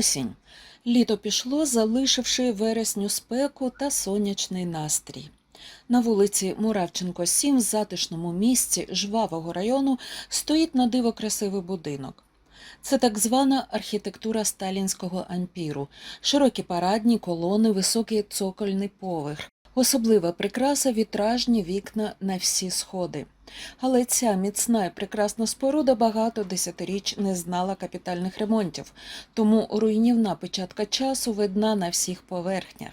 Осінь. Літо пішло, залишивши вересню спеку та сонячний настрій. На вулиці Муравченко, 7, в затишному місці жвавого району, стоїть на диво красивий будинок. Це так звана архітектура сталінського ампіру, широкі парадні колони, високий цокольний поверх. Особлива прикраса вітражні вікна на всі сходи. Але ця міцна і прекрасна споруда багато десятиріч не знала капітальних ремонтів, тому руйнівна печатка часу видна на всіх поверхнях.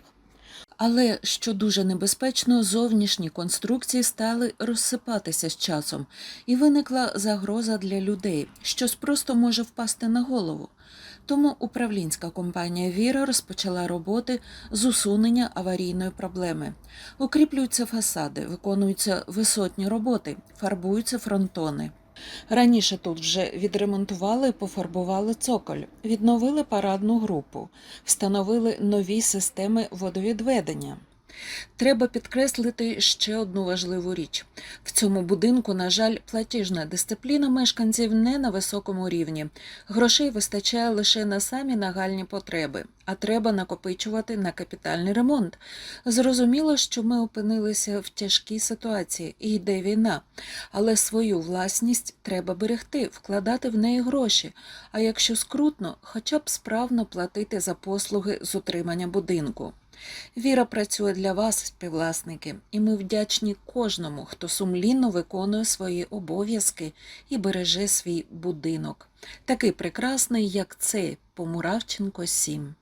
Але, що дуже небезпечно, зовнішні конструкції стали розсипатися з часом, і виникла загроза для людей, щось просто може впасти на голову. Тому управлінська компанія Віра розпочала роботи з усунення аварійної проблеми. Укріплюються фасади, виконуються висотні роботи, фарбуються фронтони. Раніше тут вже відремонтували і пофарбували цоколь, відновили парадну групу, встановили нові системи водовідведення. Треба підкреслити ще одну важливу річ: в цьому будинку, на жаль, платіжна дисципліна мешканців не на високому рівні. Грошей вистачає лише на самі нагальні потреби, а треба накопичувати на капітальний ремонт. Зрозуміло, що ми опинилися в тяжкій ситуації і йде війна, але свою власність треба берегти, вкладати в неї гроші. А якщо скрутно, хоча б справно платити за послуги з утримання будинку. Віра працює для вас, співвласники, і ми вдячні кожному, хто сумлінно виконує свої обов'язки і береже свій будинок, такий прекрасний, як цей по Муравченко 7.